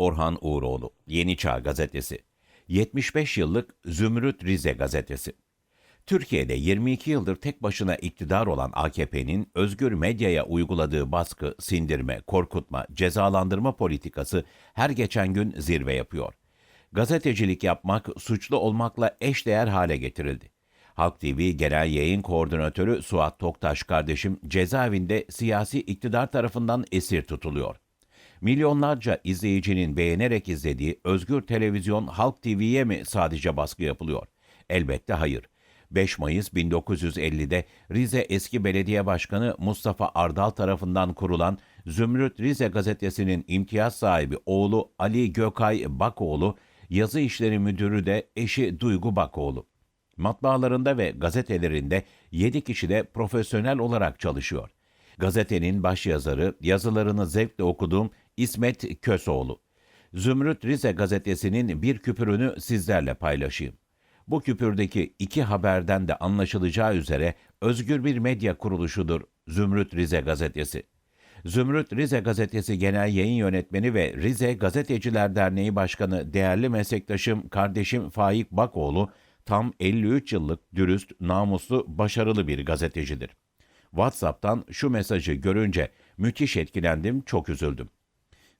Orhan Uğuroğlu, Yeni Çağ Gazetesi, 75 yıllık Zümrüt Rize Gazetesi. Türkiye'de 22 yıldır tek başına iktidar olan AKP'nin özgür medyaya uyguladığı baskı, sindirme, korkutma, cezalandırma politikası her geçen gün zirve yapıyor. Gazetecilik yapmak suçlu olmakla eşdeğer hale getirildi. Halk TV Genel Yayın Koordinatörü Suat Toktaş kardeşim cezaevinde siyasi iktidar tarafından esir tutuluyor. Milyonlarca izleyicinin beğenerek izlediği Özgür Televizyon Halk TV'ye mi sadece baskı yapılıyor? Elbette hayır. 5 Mayıs 1950'de Rize eski belediye başkanı Mustafa Ardal tarafından kurulan Zümrüt Rize gazetesinin imtiyaz sahibi oğlu Ali Gökay Bakoğlu, yazı işleri müdürü de eşi Duygu Bakoğlu. Matbaalarında ve gazetelerinde 7 kişi de profesyonel olarak çalışıyor. Gazetenin başyazarı, yazılarını zevkle okuduğum İsmet Kösoğlu. Zümrüt Rize gazetesinin bir küpürünü sizlerle paylaşayım. Bu küpürdeki iki haberden de anlaşılacağı üzere özgür bir medya kuruluşudur Zümrüt Rize gazetesi. Zümrüt Rize Gazetesi Genel Yayın Yönetmeni ve Rize Gazeteciler Derneği Başkanı değerli meslektaşım kardeşim Faik Bakoğlu tam 53 yıllık dürüst, namuslu, başarılı bir gazetecidir. WhatsApp'tan şu mesajı görünce müthiş etkilendim, çok üzüldüm.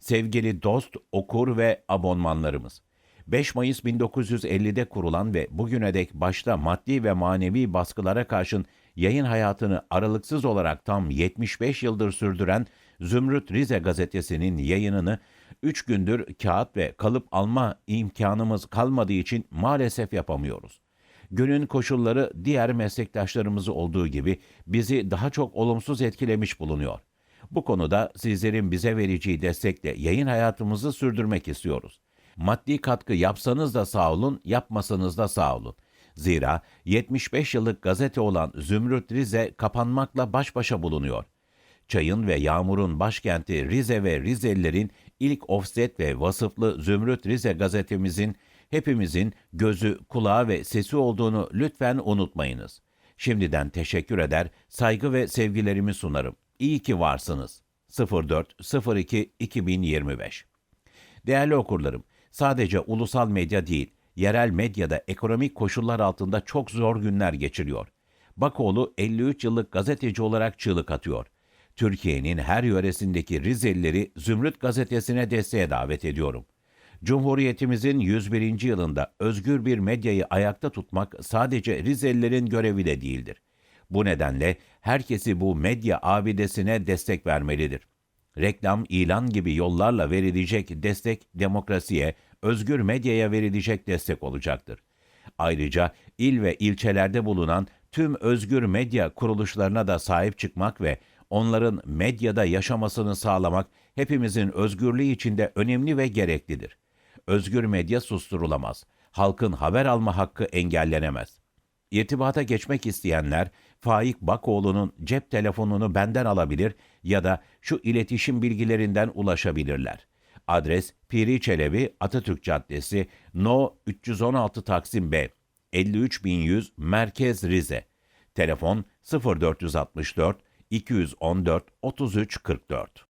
Sevgili dost, okur ve abonmanlarımız. 5 Mayıs 1950'de kurulan ve bugüne dek başta maddi ve manevi baskılara karşın yayın hayatını aralıksız olarak tam 75 yıldır sürdüren Zümrüt Rize gazetesinin yayınını 3 gündür kağıt ve kalıp alma imkanımız kalmadığı için maalesef yapamıyoruz. Günün koşulları diğer meslektaşlarımızı olduğu gibi bizi daha çok olumsuz etkilemiş bulunuyor. Bu konuda sizlerin bize vereceği destekle yayın hayatımızı sürdürmek istiyoruz. Maddi katkı yapsanız da sağ olun, yapmasanız da sağ olun. Zira 75 yıllık gazete olan Zümrüt Rize kapanmakla baş başa bulunuyor. Çayın ve yağmurun başkenti Rize ve Rizelilerin ilk offset ve vasıflı Zümrüt Rize gazetemizin hepimizin gözü, kulağı ve sesi olduğunu lütfen unutmayınız. Şimdiden teşekkür eder, saygı ve sevgilerimi sunarım. İyi ki varsınız. 04-02-2025 Değerli okurlarım, sadece ulusal medya değil, yerel medyada ekonomik koşullar altında çok zor günler geçiriyor. Bakoğlu 53 yıllık gazeteci olarak çığlık atıyor. Türkiye'nin her yöresindeki Rizelileri Zümrüt gazetesine desteğe davet ediyorum. Cumhuriyetimizin 101. yılında özgür bir medyayı ayakta tutmak sadece Rizelilerin görevi de değildir. Bu nedenle herkesi bu medya abidesine destek vermelidir. Reklam, ilan gibi yollarla verilecek destek demokrasiye, özgür medyaya verilecek destek olacaktır. Ayrıca il ve ilçelerde bulunan tüm özgür medya kuruluşlarına da sahip çıkmak ve onların medyada yaşamasını sağlamak hepimizin özgürlüğü içinde önemli ve gereklidir. Özgür medya susturulamaz. Halkın haber alma hakkı engellenemez. İrtibata geçmek isteyenler Faik Bakoğlu'nun cep telefonunu benden alabilir ya da şu iletişim bilgilerinden ulaşabilirler. Adres Piri Çelebi Atatürk Caddesi No 316 Taksim B 53100 Merkez Rize. Telefon 0464 214 3344